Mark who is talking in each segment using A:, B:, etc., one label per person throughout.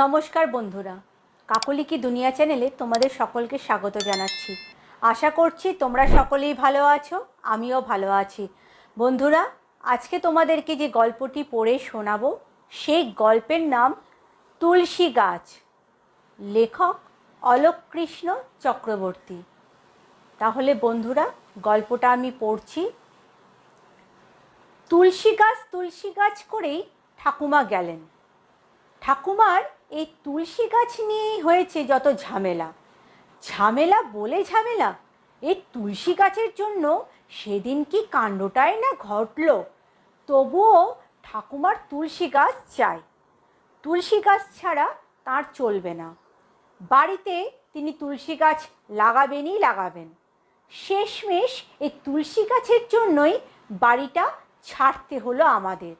A: নমস্কার বন্ধুরা, কাকলি কি দুনিয়া চ্যানেলে তোমাদের সকলকে স্বাগত জানাচ্ছি। আশা করছি তোমরা সকলেই ভালো আছো, আমিও ভালো আছি। বন্ধুরা, আজকে তোমাদেরকে যে গল্পটি পড়ে শোনাবো, সেই গল্পের নাম তুলসী গাছ। লেখক অলোক কৃষ্ণ চক্রবর্তী। তাহলে বন্ধুরা, গল্পটা আমি পড়ছি। তুলসী গাছ তুলসী গাছ করেই ঠাকুমা গেলেন। ঠাকুমার এই তুলসী গাছ নিয়েই হয়েছে যত ঝামেলা। ঝামেলা বলে ঝামেলা। এই তুলসী গাছের জন্য সেদিন কি কাণ্ডটাই না ঘটল? তবুও ঠাকুমার তুলসী গাছ চাই। তুলসী গাছ ছাড়া তার চলবে না। বাড়িতে তিনি তুলসী গাছ লাগাবেনই লাগাবেন। শেষমেশ এই তুলসী গাছের জন্যই বাড়িটা ছাড়তে হলো আমাদের।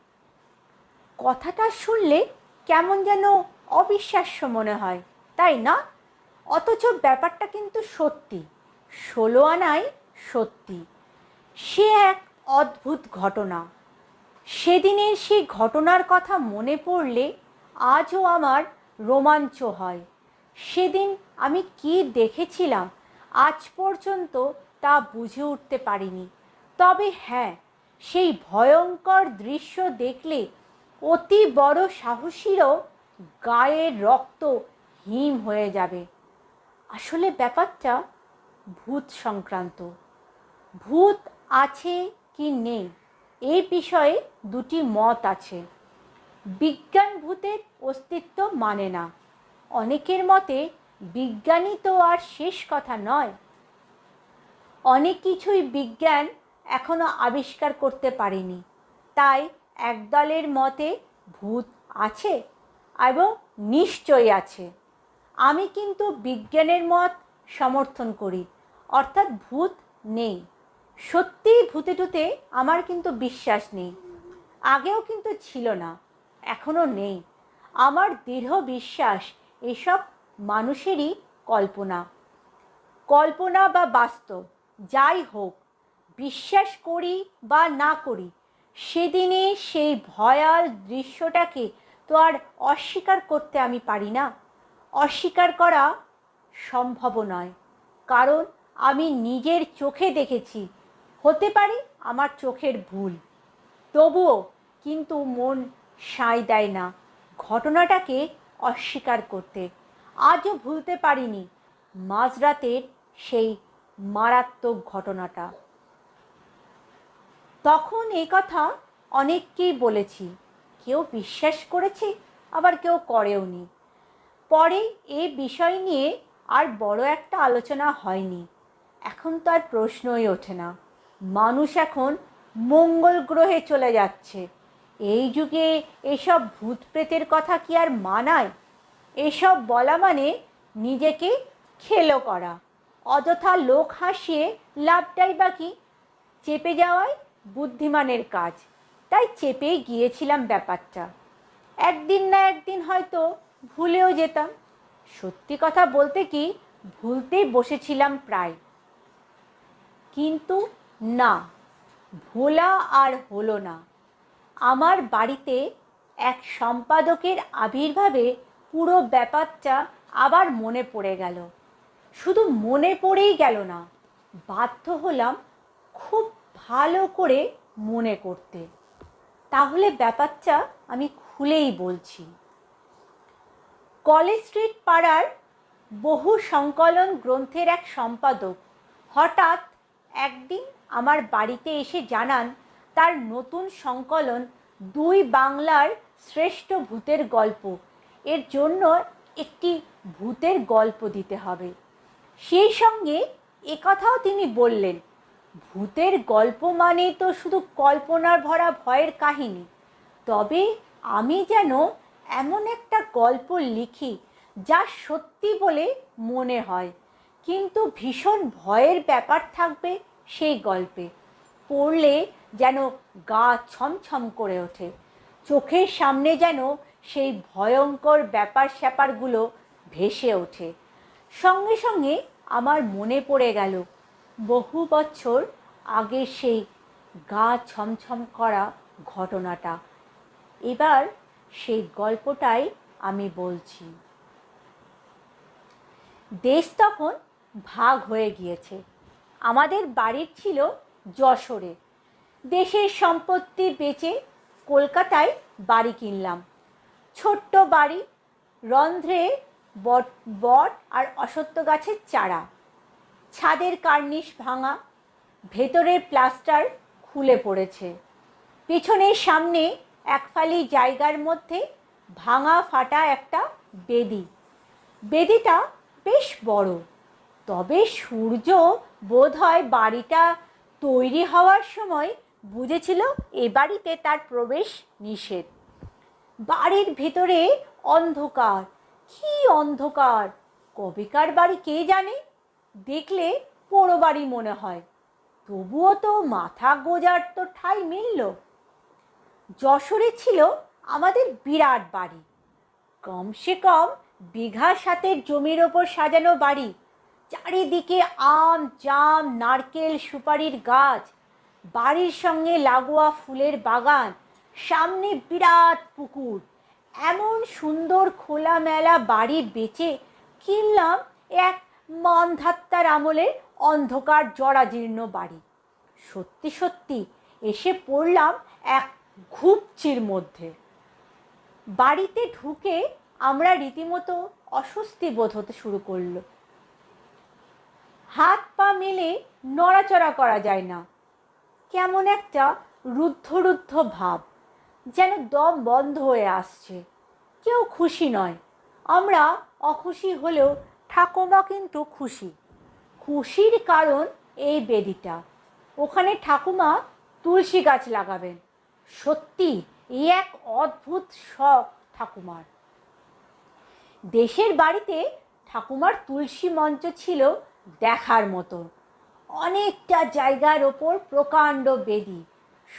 A: কথাটা শুনলে কেমন যেন অবিশ্বাস্য মনে হয়, তাই না? অথচ ব্যাপারটা কিন্তু সত্যি, ষোলো আনাই সত্যি। সে এক অদ্ভুত ঘটনা। সেদিনের সেই ঘটনার কথা মনে পড়লে আজও আমার রোমাঞ্চ হয়। সেদিন আমি কি দেখেছিলাম, আজ পর্যন্ত তা বুঝে উঠতে পারিনি। তবে হ্যাঁ সেই ভয়ঙ্কর দৃশ্য দেখলে অতি বড় সাহসীরও গায়ের রক্ত হিম হয়ে যাবে। আসলে ব্যাপারটা ভূত সংক্রান্ত। ভূত আছে কি নেই? এই বিষয়ে দুটি মত আছে। বিজ্ঞান ভূতের অস্তিত্ব মানে না। অনেকের মতে বিজ্ঞানই তো আর শেষ কথা নয়। অনেক কিছুই বিজ্ঞান এখনও আবিষ্কার করতে পারেনি। তাই একদলের মতে ভূত আছে। এবং নিশ্চয়ই আছে। আমি কিন্তু বিজ্ঞানের মত সমর্থন করি, অর্থাৎ ভূত নেই। সত্যিই ভূতে টুতে আমার কিন্তু বিশ্বাস নেই। আগেও কিন্তু ছিল না, এখনও নেই। আমার দৃঢ় বিশ্বাস এসব মানুষেরই কল্পনা। কল্পনা বা বাস্তব, যাই হোক, বিশ্বাস করি বা না করি সেদিনে সেই ভয়াল দৃশ্যটাকে তো আর অস্বীকার করতে আমি পারি না। অস্বীকার করা সম্ভব নয়। কারণ আমি নিজের চোখে দেখেছি। হতে পারে আমার চোখের ভুল। তবুও কিন্তু মন সায় দেয় না ঘটনাটাকে অস্বীকার করতে। আজও ভুলতে পারিনি মাঝরাতের সেই মারাত্মক ঘটনাটা। তখন এই কথা অনেককেই বলেছি। কেউ বিশ্বাস করেছে, আবার কেউ করেওনি পরে এই বিষয় নিয়ে আর বড় একটা আলোচনা হয়নি। এখন তো আর প্রশ্নই ওঠে না। মানুষ এখন মঙ্গল গ্রহে চলে যাচ্ছে। এই যুগে এসব ভূত প্রেতের কথা কি আর মানায়? এসব বলা মানে নিজেকে খেলো করা। অযথা লোক হাসিয়ে লাভটাই বাকি চেপে যাওয়ায় বুদ্ধিমানের কাজ। তাই চেপেই গিয়েছিলাম ব্যাপারটা। একদিন না একদিন হয়তো ভুলেও যেতাম। সত্যি কথা বলতে কি, ভুলতেই বসেছিলাম প্রায়। কিন্তু না, ভোলা আর হলো না। আমার বাড়িতে এক সম্পাদকের আবির্ভাবে পুরো ব্যাপারটা আবার মনে পড়ে গেল। শুধু মনে পড়েই গেল না, বাধ্য হলাম খুব ভালো করে মনে করতে। তাহলে ব্যাপারটা আমি খুলেই বলছি। কলেজ স্ট্রিট পাড়ার বহু সংকলন গ্রন্থের এক সম্পাদক হঠাৎ একদিন আমার বাড়িতে এসে জানান, তার নতুন সংকলন দুই বাংলার শ্রেষ্ঠ ভূতের গল্প, এর জন্য একটি ভূতের গল্প দিতে হবে। সেই সঙ্গে একথাও তিনি বললেন ভূতের গল্প মানে তো শুধু কল্পনার ভরা ভয়ের কাহিনী। তবে আমি যেন এমন একটা গল্প লিখি যা সত্যি বলে মনে হয়, কিন্তু ভীষণ ভয়ের ব্যাপার থাকবে সেই গল্পে। পড়লে যেন গা ছমছম করে ওঠে, চোখের সামনে যেন সেই ভয়ঙ্কর ব্যাপার স্যাপারগুলো ভেসে ওঠে। সঙ্গে সঙ্গে আমার মনে পড়ে গেল বহু বছর আগে সেই গা ছমছম করা ঘটনাটা। এবার সেই গল্পটাই আমি বলছি। দেশ তখন ভাগ হয়ে গিয়েছে। আমাদের বাড়ির ছিল যশোরে। দেশের সম্পত্তি বেচে কলকাতায় বাড়ি কিনলাম। ছোট্ট বাড়ি, রন্ধ্রে বট বট আর অসত্য গাছের চারা। ছাদের কার্নিশ ভাঙা, ভেতরের প্লাস্টার খুলে পড়েছে। পিছনের সামনে এক ফালি জায়গার মধ্যে ভাঙা ফাটা একটা বেদি। বেদিটা বেশ বড়, তবে সূর্য বোধ হয় বাড়িটা তৈরি হওয়ার সময় বুঝেছিল এ বাড়িতে তার প্রবেশ নিষেধ। বাড়ির ভেতরে অন্ধকার, কি অন্ধকার? কবেকার বাড়ি কে জানে? দেখলে পোড়ো বাড়ি মনে হয়। তবুও তো মাথা গোজার তো ঠাই মিলল। যশোরে ছিল আমাদের বিরাট বাড়ি। কমসে কম বিঘা সাতের জমির ওপর সাজানো বাড়ি। চারিদিকে আম, জাম, নারকেল, সুপারির গাছ। বাড়ির সঙ্গে লাগোয়া ফুলের বাগান। সামনে বিরাট পুকুর। এমন সুন্দর খোলামেলা বাড়ি বেচে কিনলাম এক মন্ধাত্মার আমলের অন্ধকার জরাজীর্ণ বাড়ি। সত্যি সত্যি, এসে পড়লাম এক ঘুপচির মধ্যে। বাড়িতে ঢুকে আমরা রীতিমতো অস্বস্তি বোধ হতে শুরু করল। হাত পা মেলে নড়াচড়া করা যায় না। কেমন একটা রুদ্ধ রুদ্ধ ভাব যেন দম বন্ধ হয়ে আসছে। কেউ খুশি নয়। আমরা অখুশি হলেও ঠাকুমা কিন্তু খুশি। খুশির কারণ এই বেদিটা। ওখানে ঠাকুমা তুলসী গাছ লাগাবেন। সত্যি এই এক অদ্ভুত শখ ঠাকুমার। দেশের বাড়িতে ঠাকুমার তুলসী মঞ্চ ছিল দেখার মতো। অনেকটা জায়গার ওপর প্রকাণ্ড বেদি।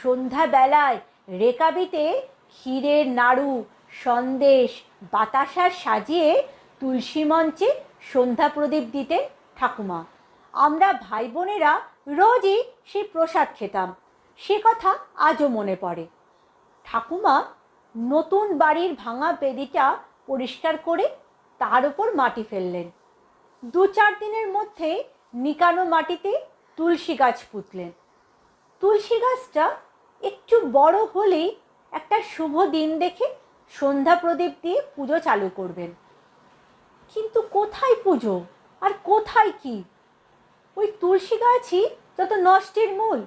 A: সন্ধ্যাবেলায় রেকাবিতে ক্ষীরের নাড়ু, সন্দেশ, বাতাসা সাজিয়ে তুলসী মঞ্চে সন্ধ্যা প্রদীপ দিতেন ঠাকুমা। আমরা ভাই বোনেরা রোজই সেই প্রসাদ খেতাম। সে কথা আজও মনে পড়ে। ঠাকুমা নতুন বাড়ির ভাঙা বেদিটা পরিষ্কার করে তার উপর মাটি ফেললেন। দু চার দিনের মধ্যে নিকানো মাটিতে তুলসী গাছ পুঁতলেন। তুলসী গাছটা একটু বড় হলেই একটা শুভ দিন দেখে সন্ধ্যা প্রদীপ দিয়ে পুজো চালু করবেন। কিন্তু কোথায় পুজো? আর কোথায় কি? ওই তুলসী গাছই যত নষ্টের মূল।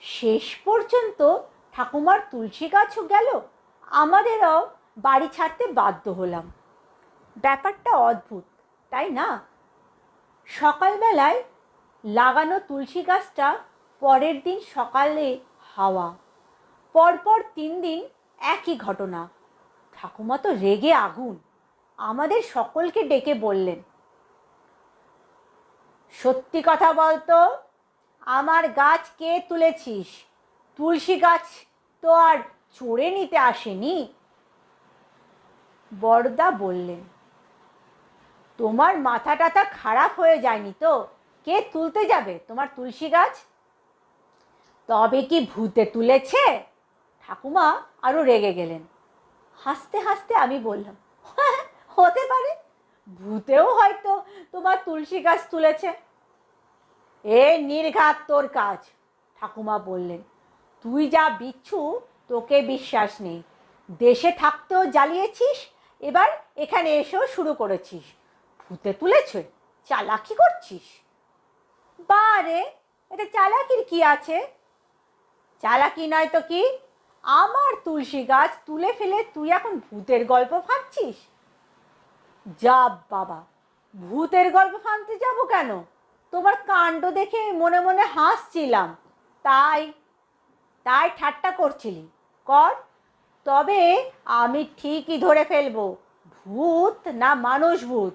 A: শেষ পর্যন্ত ঠাকুমার তুলসী গাছও গেল। আমাদেরও বাড়ি ছাড়তে বাধ্য হলাম। ব্যাপারটা অদ্ভুত, তাই না? সকালবেলায় লাগানো তুলসী গাছটা পরের দিন সকালে হাওয়া। পরপর তিন দিন একই ঘটনা। ঠাকুমা তো রেগে আগুন। আমাদের সকলকে ডেকে বললেন সত্যি কথা বলতো আমার গাছ কে তুলেছিস? তুলসী গাছ তো আর চড়ে নিতে আসেনি। বড়দা বললেন তোমার মাথা টাথা খারাপ হয়ে যায়নি তো? কে তুলতে যাবে? তোমার তুলসী গাছ? তবে কি ভূতে তুলেছে? ঠাকুমা আরও রেগে গেলেন। হাসতে হাসতে আমি বললাম "হ্যাঁ, হতে পারে। ভূতেও হয়তো তোমার তুলসী গাছ তুলেছে। এ নির্ঘাত তোর কাজ, ঠাকুমা বললেন। তুই যা বিচ্ছু, তোকে বিশ্বাস নেই। দেশে থাকতেও জ্বালিয়েছিস, এবার এখানে এসেও শুরু করেছিস। ভূতে তুলেছ, চালাকি করছিস। বারে এটা চালাকির কি আছে? চালাকি নয় তো কি? আমার তুলসী গাছ তুলে ফেলে তুই এখন ভূতের গল্প ভাবছিস? যা বাবা, ভূতের গল্প ফানতে যাব কেন? তোমার কাণ্ড দেখে মনে মনে হাসছিলাম। তাই তাই ঠাট্টা করছিলি। কর, তবে আমি ঠিকই ধরে ফেলব, ভূত না মানুষ ভূত।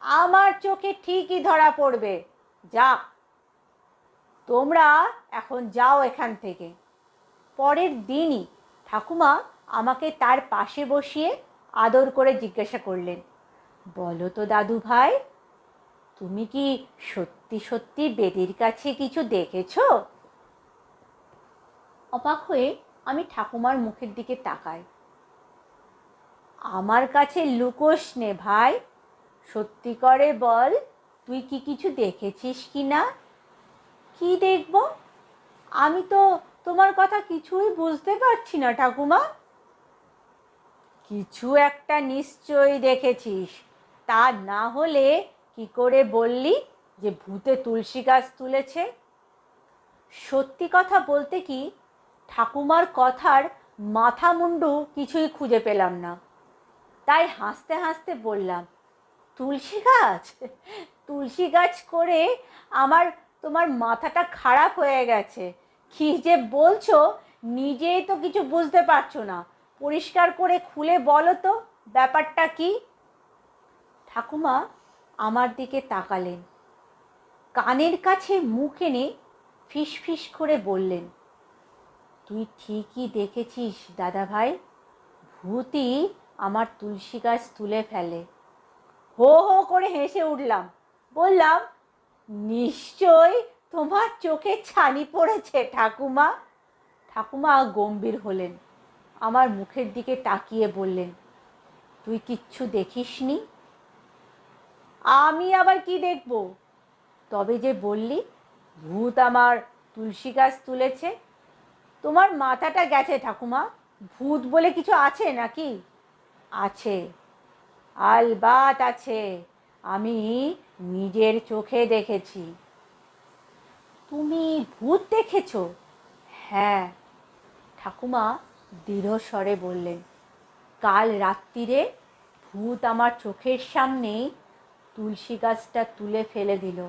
A: আমার চোখে ঠিকই ধরা পড়বে। যা। তোমরা এখন যাও এখান থেকে। পরের দিনই ঠাকুমা আমাকে তার পাশে বসিয়ে আদর করে জিজ্ঞাসা করলেন। বলো তো, দাদু ভাই, তুমি কি সত্যি সত্যি বেদির কাছে কিছু দেখেছ? অবাক হয়ে আমি ঠাকুমার মুখের দিকে তাকাই। আমার কাছে লুকোস নে ভাই, সত্যি করে বল, তুই কি কিছু দেখেছিস কি না? কি দেখব? আমি তো তোমার কথা কিছুই বুঝতে পারছি না, ঠাকুমা। কিছু একটা নিশ্চয়ই দেখেছিস। তা না হলে কি করে বললি যে ভূতে তুলসী গাছ তুলেছে? সত্যি কথা বলতে কি, ঠাকুমার কথার মাথা মুন্ডু কিছুই খুঁজে পেলাম না। তাই হাসতে হাসতে বললাম, তুলসী গাছ? তুলসী গাছ করে আমার, তোমার মাথাটা খারাপ হয়ে গেছে। কি যে বলছো, নিজেই তো কিছু বুঝতে পারছ না। পরিষ্কার করে খুলে বলো তো, ব্যাপারটা কি? ঠাকুমা আমার দিকে তাকালেন। কানের কাছে মুখ এনে ফিস করে বললেন, তুই ঠিকই দেখেছিস দাদা ভাই ভূতই আমার তুলসী গাছ তুলে ফেলে। হো হো করে হেসে উঠলাম। বললাম, নিশ্চয় তোমার চোখে ছানি পড়েছে ঠাকুমা? ঠাকুমা গম্ভীর হলেন, আমার মুখের দিকে তাকিয়ে বললেন, তুই কিচ্ছু দেখিসনি? আমি আবার কি দেখব? তবে যে বললি, ভূত আমার তুলসী গাছ তুলেছে। তোমার মাথাটা গেছে ঠাকুমা। ভূত বলে কিছু আছে নাকি? আছে। আলবাত আছে। আমি নিজের চোখে দেখেছি। তুমি ভূত দেখেছ? হ্যাঁ। ঠাকুমা দৃঢ় স্বরে বললেন, কাল রাত্রিরে ভূত আমার চোখের সামনেই তুলসী গাছটা তুলে ফেলে দিল।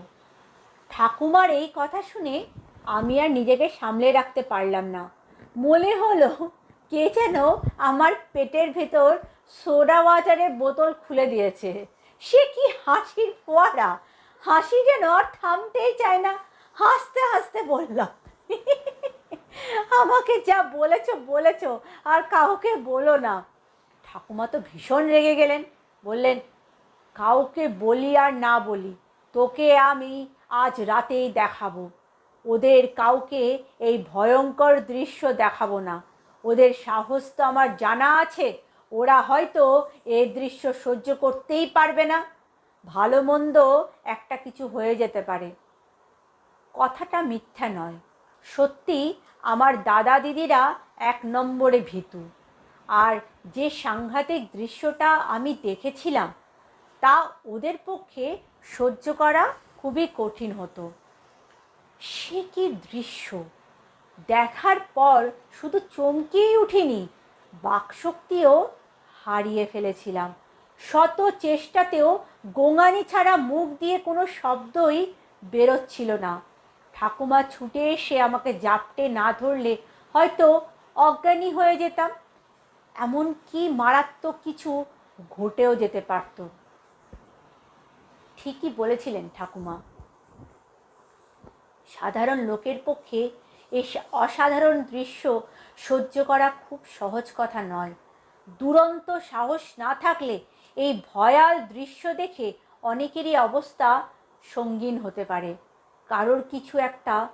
A: ঠাকুমার এই কথা শুনে আমি আর নিজেকে সামলে রাখতে পারলাম না। মনে হলো, কে যেন আমার পেটের ভেতর সোডা ওয়াটারের বোতল খুলে দিয়েছে। সে কি হাসির ফোয়ারা। হাসি যেন আর থামতেই চায় না। হাসতে হাসতে বললাম, আমাকে যা বলেছ বলেছ, আর কাউকে বলো না। ঠাকুমা তো ভীষণ রেগে গেলেন। বললেন কাউকে বলি আর না বলি, তোকে আমি আজ রাতেই দেখাবো। ওদের কাউকে এই ভয়ঙ্কর দৃশ্য দেখাবো না। ওদের সাহস তো আমার জানা আছে, ওরা হয়তো এ দৃশ্য সহ্য করতেই পারবে না। ভালো মন্দ একটা কিছু হয়ে যেতে পারে। কথাটা মিথ্যা নয়, সত্যি আমার দাদা দিদিরা এক নম্বরে ভীতু। আর যে সাংঘাতিক দৃশ্যটা আমি দেখেছিলাম তা ওদের পক্ষে সহ্য করা খুবই কঠিন হতো। সে কি দৃশ্য? দেখার পর শুধু চমকেই উঠিনি, বাকশক্তিও হারিয়ে ফেলেছিলাম। শত চেষ্টাতেও গোঙানি ছাড়া মুখ দিয়ে কোনো শব্দই বেরোচ্ছিল না। ঠাকুমা ছুটে এসে আমাকে জাপটে না ধরলে হয়তো অজ্ঞানী হয়ে যেতাম। এমন কি মারাত্মক কিছু ঘটেও যেতে পারত। ঠিকই বলেছিলেন ঠাকুমা। সাধারণ লোকের পক্ষে এই অসাধারণ দৃশ্য সহ্য করা খুব সহজ কথা নয়। দুরন্ত সাহস না থাকলে এই ভয়াল দৃশ্য দেখে অনেকেরই অবস্থা সঙ্গীন হতে পারে। কারোর কিছু একটা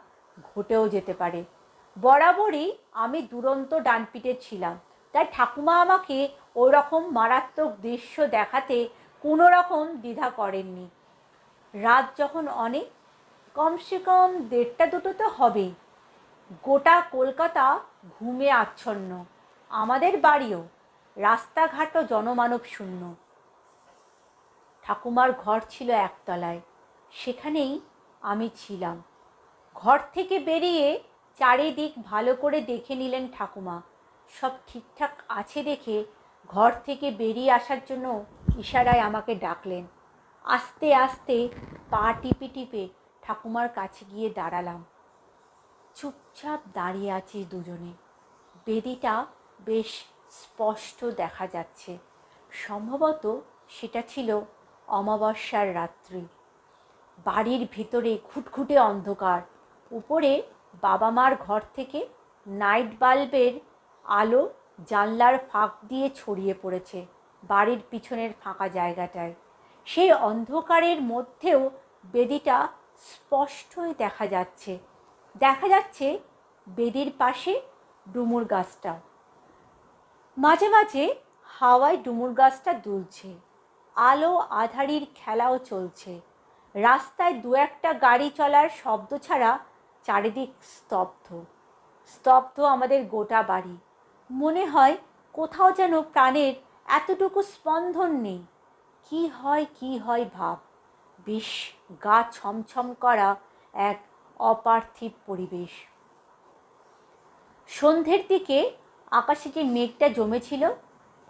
A: ঘটেও যেতে পারে। বরাবরই আমি দুরন্ত ডানপিটে ছিলাম। তাই ঠাকুমা আমাকে ওরকম মারাত্মক দৃশ্য দেখাতে কোনো রকম দ্বিধা করেননি। রাত যখন অনেক কমসে কম দেড়টা দুটো তো হবেই। গোটা কলকাতা ঘুমে আচ্ছন্ন। আমাদের বাড়িও রাস্তাঘাটও জনমানব শূন্য। ঠাকুমার ঘর ছিল একতলায়। সেখানেই আমি ছিলাম। ঘর থেকে বেরিয়ে চারিদিক ভালো করে দেখে নিলেন ঠাকুমা। সব ঠিকঠাক আছে দেখে ঘর থেকে বেরিয়ে আসার জন্য ইশারায় আমাকে ডাকলেন। আস্তে আস্তে পা টিপে টিপে ঠাকুমার কাছে গিয়ে দাঁড়ালাম। চুপচাপ দাঁড়িয়ে আছি দুজনে। বেদিটা বেশ স্পষ্ট দেখা যাচ্ছে। সম্ভবত সেটা ছিল অমাবস্যার রাত্রি। বাড়ির ভিতরে ঘুটঘুটে অন্ধকার। উপরে বাবা মার ঘর থেকে নাইট বাল্বের আলো জানলার ফাঁক দিয়ে ছড়িয়ে পড়েছে বাড়ির পিছনের ফাঁকা জায়গাটায়। সেই অন্ধকারের মধ্যেও বেদিটা স্পষ্টই দেখা যাচ্ছে। দেখা যাচ্ছে বেদির পাশে ডুমুর গাছটা। মাঝে মাঝে হাওয়ায় ডুমুর গাছটা দুলছে। আলো আধারির খেলাও চলছে। রাস্তায় দু একটা গাড়ি চলার শব্দ ছাড়া চারিদিক স্তব্ধ। স্তব্ধ আমাদের গোটা বাড়ি। মনে হয় কোথাও যেন প্রাণের এতটুকু স্পন্দন নেই। কি হয় কি হয় ভাব। বেশ গা ছমছম করা এক অপার্থিব পরিবেশ। সন্ধ্যের দিকে আকাশে যে মেঘটা জমেছিল,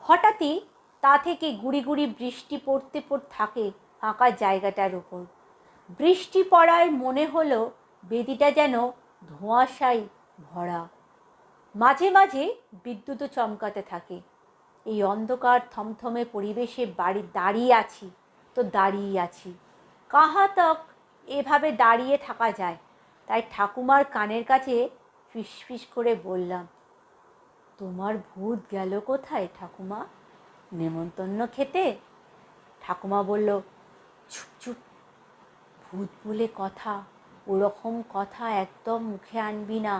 A: হঠাৎই তা থেকে গুড়ি গুড়ি বৃষ্টি পড়তে পড়তে থাকে ফাঁকা জায়গাটার উপর। বৃষ্টি পড়ায় মনে হলো বেদিটা যেন ধোঁয়াশায় ভরা। মাঝে মাঝে বিদ্যুৎও চমকাতে থাকে। এই অন্ধকার থমথমে পরিবেশে বাড়ি দাঁড়িয়ে আছি, তো দাঁড়িয়ে আছি। কাহা তক এভাবে দাঁড়িয়ে থাকা যায়? তাই ঠাকুমার কানের কাছে ফিসফিস করে বললাম, তোমার ভূত গেল কোথায় ঠাকুমা? নেমন্তন্ন খেতে? ঠাকুমা বলল, চুপ চুপ। ভূত বলে কথা, ওরকম কথা একদম মুখে আনবি না।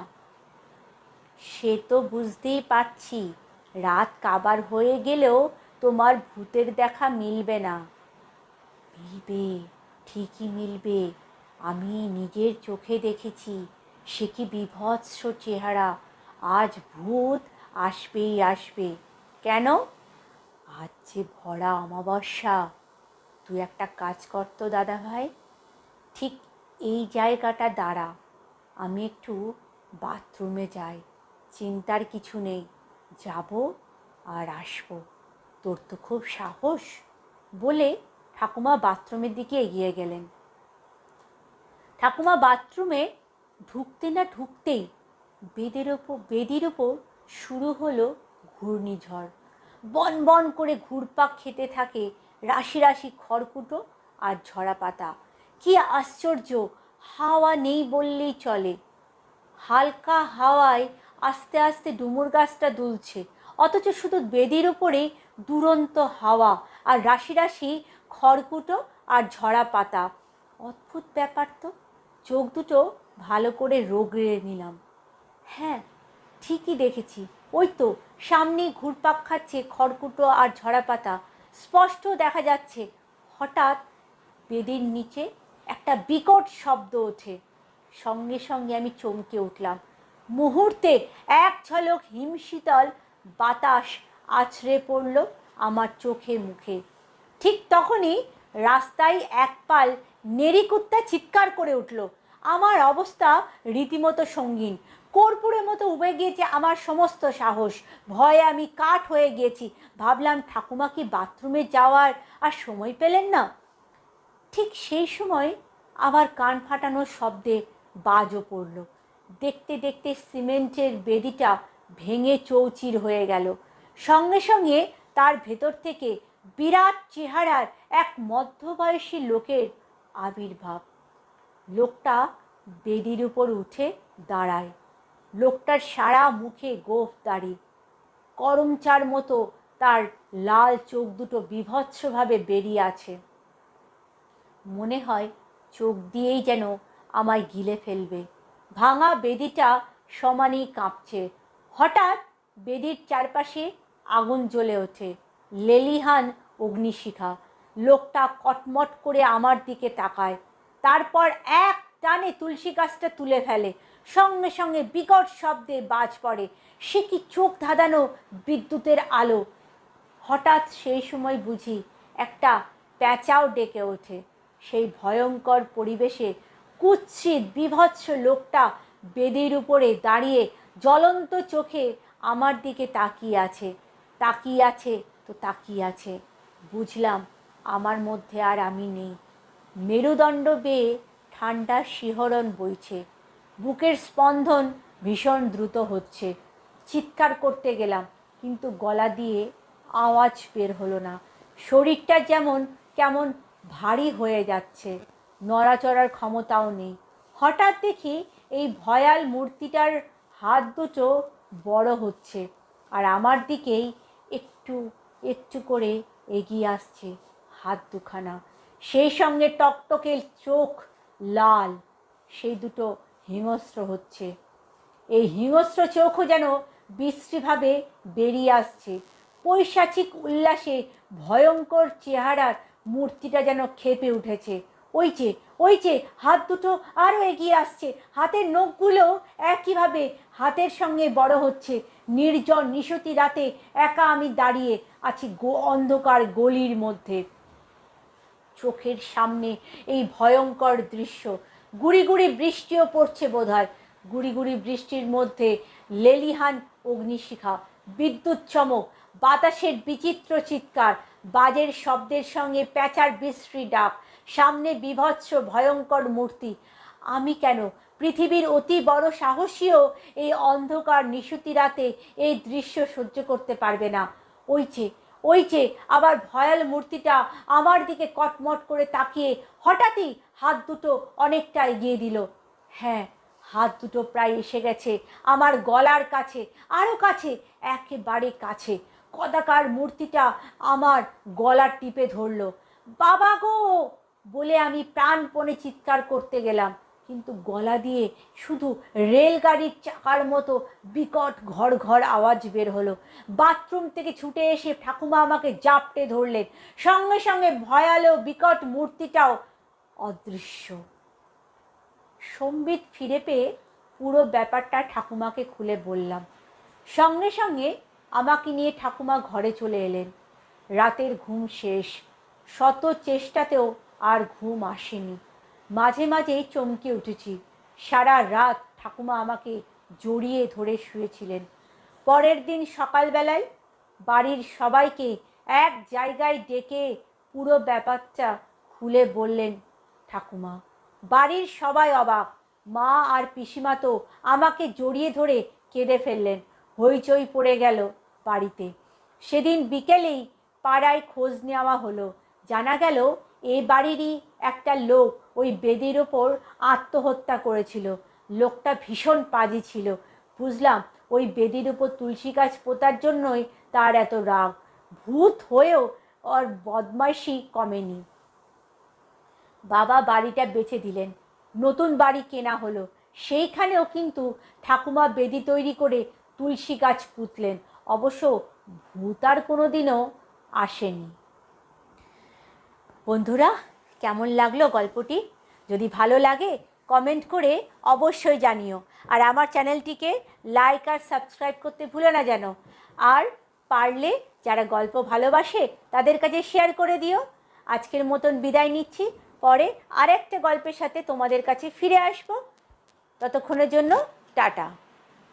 A: সে তো বুঝতেই পারছি রাত কাবার হয়ে গেলেও তোমার ভূতের দেখা মিলবে না। মিলবে, ঠিকই মিলবে। আমি নিজের চোখে দেখেছি, সে কি বিভৎস চেহারা। আজ ভূত আসবেই আসবে। কেন? আজ যে ভরা অমাবস্যা। তুই একটা কাজ করতো দাদা ভাই ঠিক এই জায়গাটা দাঁড়া। আমি একটু বাথরুমে যাই। চিন্তার কিছু নেই। যাব আর আসব। তোর তো খুব সাহস। বলে ঠাকুমা বাথরুমের দিকে এগিয়ে গেলেন। ঠাকুমা বাথরুমে ঢুকতে না ঢুকতেই বেদের ওপর, বেদির ওপর শুরু হলো ঘূর্ণিঝড়। বন বন করে ঘুরপাক খেতে থাকে রাশি রাশি খড়কুটো আর ঝরা পাতা। কি আশ্চর্য! হাওয়া নেই বললেই চলে। হালকা হাওয়ায় আস্তে আস্তে ডুমুর গাছটা দুলছে। অথচ শুধু বেদির উপরেই দুরন্ত হাওয়া আর রাশি রাশি খড়কুটো আর ঝরা পাতা। অদ্ভুত ব্যাপার তো। চোখ দুটো ভালো করে রোগড়ে নিলাম। হ্যাঁ ঠিকই দেখেছি। ওই তো, সামনেই ঘুরপাক খাচ্ছে খড়কুটো আর ঝরা পাতা। স্পষ্ট দেখা যাচ্ছে, হঠাৎ বেদির নিচে একটা বিকট শব্দ ওঠে। সঙ্গে সঙ্গে আমি চমকে উঠলাম। মুহূর্তে এক ঝলক হিমশীতল বাতাস আছড়ে পড়ল আমার চোখে মুখে। ঠিক তখনই রাস্তায় এক পাল নেড়িকুত্তা চিৎকার করে উঠল। আমার অবস্থা রীতিমতো সঙ্গীন। কর্পূরের মতো উবে গিয়েছে আমার সমস্ত সাহস। ভয়ে আমি কাঠ হয়ে গিয়েছি। ভাবলাম, ঠাকুমা কি বাথরুমে যাওয়ার আর সময় পেলেন না? ঠিক সেই সময় আবার কান ফাটানোর শব্দে বাজও পড়ল। দেখতে দেখতে সিমেন্টের বেদিটা ভেঙে চৌচির হয়ে গেল। সঙ্গে সঙ্গে তার ভেতর থেকে বিরাট চেহারার এক মধ্যবয়সী লোকের আবির্ভাব। লোকটা বেদির উপর উঠে দাঁড়ায়। লোকটার সারা মুখে গোফ দাড়ি। করমচার মতো তার লাল চোখ দুটো বিভৎসভাবে বেরিয়ে আছে। মনে হয় চোখ দিয়েই যেন আমায় গিলে ফেলবে। ভাঙা বেদিটা সমানেই কাঁপছে। হঠাৎ বেদির চারপাশে আগুন জ্বলে ওঠে। লেলিহান অগ্নিশিখা, লোকটা কটমট করে আমার দিকে তাকায়। তারপর এক টানে তুলসী গাছটা তুলে ফেলে। সঙ্গে সঙ্গে বিকট শব্দে বাজ পড়ে। সে কি চোখ ধাঁধানো বিদ্যুতের আলো? হঠাৎ সেই সময় বুঝি একটা প্যাঁচাও ডেকে ওঠে। সেই ভয়ঙ্কর পরিবেশে কুৎসিত, বিভৎস লোকটা বেদির উপরে দাঁড়িয়ে জ্বলন্ত চোখে আমার দিকে তাকিয়ে আছে। তাকিয়ে আছে তো তাকিয়ে আছে। বুঝলাম আমার মধ্যে আর আমি নেই। মেরুদণ্ড বেয়ে ঠান্ডা শিহরণ বইছে। বুকের স্পন্দন ভীষণ দ্রুত হচ্ছে। চিৎকার করতে গেলাম, কিন্তু গলা দিয়ে আওয়াজ বের হলো না। শরীরটা যেমন, কেমন ভারী হয়ে যাচ্ছে। নড়াচড়ার ক্ষমতাও নেই। হঠাৎ দেখি এই ভয়াল মূর্তিটার হাত দুটো বড় হচ্ছে আর আমার দিকেই একটু একটু করে এগিয়ে আসছে হাত দুখানা। সেই সঙ্গে টকটকে চোখ লাল, সেই দুটো হিংস্র হচ্ছে। এই হিংস্র চোখও যেন বিশ্রীভাবে বেরিয়ে আসছে। পৈশাচিক উল্লাসে ভয়ঙ্কর চেহারার মূর্তিটা যেন খেপে উঠেছে। ওই যে ওই যে, হাত দুটো আরও এগিয়ে আসছে। হাতের নখগুলো একইভাবে হাতের সঙ্গে বড় হচ্ছে। নির্জন নিশতি রাতে একা আমি দাঁড়িয়ে আছি গো, অন্ধকার গলির মধ্যে। চোখের সামনে এই ভয়ঙ্কর দৃশ্য। গুড়ি গুড়ি বৃষ্টিও পড়ছে বোধহয়। গুড়ি গুড়ি বৃষ্টির মধ্যে লেলিহান অগ্নিশিখা, বিদ্যুৎ চমক, বাতাসের বিচিত্র চিৎকার, বাজের শব্দের সঙ্গে প্যাঁচার বিশ্রী ডাক সামনে বিভৎস, ভয়ঙ্কর মূর্তি। আমি কেন? পৃথিবীর অতি বড় সাহসীও এই অন্ধকার নিশুতি রাতে এই দৃশ্য সহ্য করতে পারবে না। ওই যে ওই যে, আবার ভয়াল মূর্তিটা আমার দিকে কটমট করে তাকিয়ে হঠাৎই হাত দুটো অনেকটা এগিয়ে দিল। হ্যাঁ হাত দুটো প্রায় এসে গেছে আমার গলার কাছে আরও কাছে, একেবারে কাছে। কদাকার মূর্তিটা আমার গলার টিপে ধরলো। বাবা গো! বলে আমি প্রাণপণে চিৎকার করতে গেলাম। কিন্তু গলা দিয়ে শুধু রেলগাড়ির চাকার মতো বিকট ঘর ঘর আওয়াজ বের হলো। বাথরুম থেকে ছুটে এসে ঠাকুমা আমাকে জাপটে ধরলেন। সঙ্গে সঙ্গে ভয়ালো বিকট মূর্তিটাও অদৃশ্য। সম্বিত ফিরে পেয়ে পুরো ব্যাপারটা ঠাকুমাকে খুলে বললাম। সঙ্গে সঙ্গে আমাকে নিয়ে ঠাকুমা ঘরে চলে এলেন। রাতের ঘুম শেষ। শত চেষ্টাতেও আর ঘুম আসেনি। মাঝে মাঝেই চমকে উঠেছি। সারা রাত ঠাকুমা আমাকে জড়িয়ে ধরে শুয়েছিলেন। পরের দিন সকালবেলায় বাড়ির সবাইকে এক জায়গায় ডেকে পুরো ব্যাপারটা খুলে বললেন, ঠাকুমা, বাড়ির সবাই অবাক। মা আর পিসিমা তো আমাকে জড়িয়ে ধরে কেঁদে ফেললেন। হইচই পড়ে গেল বাড়িতে। সেদিন বিকেলেই পাড়ায় খোঁজ নেওয়া হলো। জানা গেল এ বাড়িরই একটা লোক ওই বেদির ওপর আত্মহত্যা করেছিল। লোকটা ভীষণ পাজি ছিল। বুঝলাম ওই বেদির উপর তুলসী গাছ পোতার জন্যই তার এত রাগ। ভূত হয়েও ওর বদমাইশি কমেনি। বাবা বাড়িটা বেচে দিলেন। নতুন বাড়ি কেনা হলো। সেইখানেও কিন্তু ঠাকুমা বেদি তৈরি করে তুলসী গাছ পুঁতলেন। অবশ্য ভূত আর কোনো দিনও আসেনি। বন্ধুরা, কেমন লাগল গল্পটি? যদি ভালো লাগে কমেন্ট করে অবশ্যই জানিও। আর আমার চ্যানেলটিকে লাইক আর সাবস্ক্রাইব করতে ভুলো না যেন। আর পারলে যারা গল্প ভালোবাসে, তাদের কাছে শেয়ার করে দিও। আজকের মতন বিদায় নিচ্ছি। পরে আরেকটা গল্পের সাথে তোমাদের কাছে ফিরে আসব। ততক্ষণের জন্য টাটা।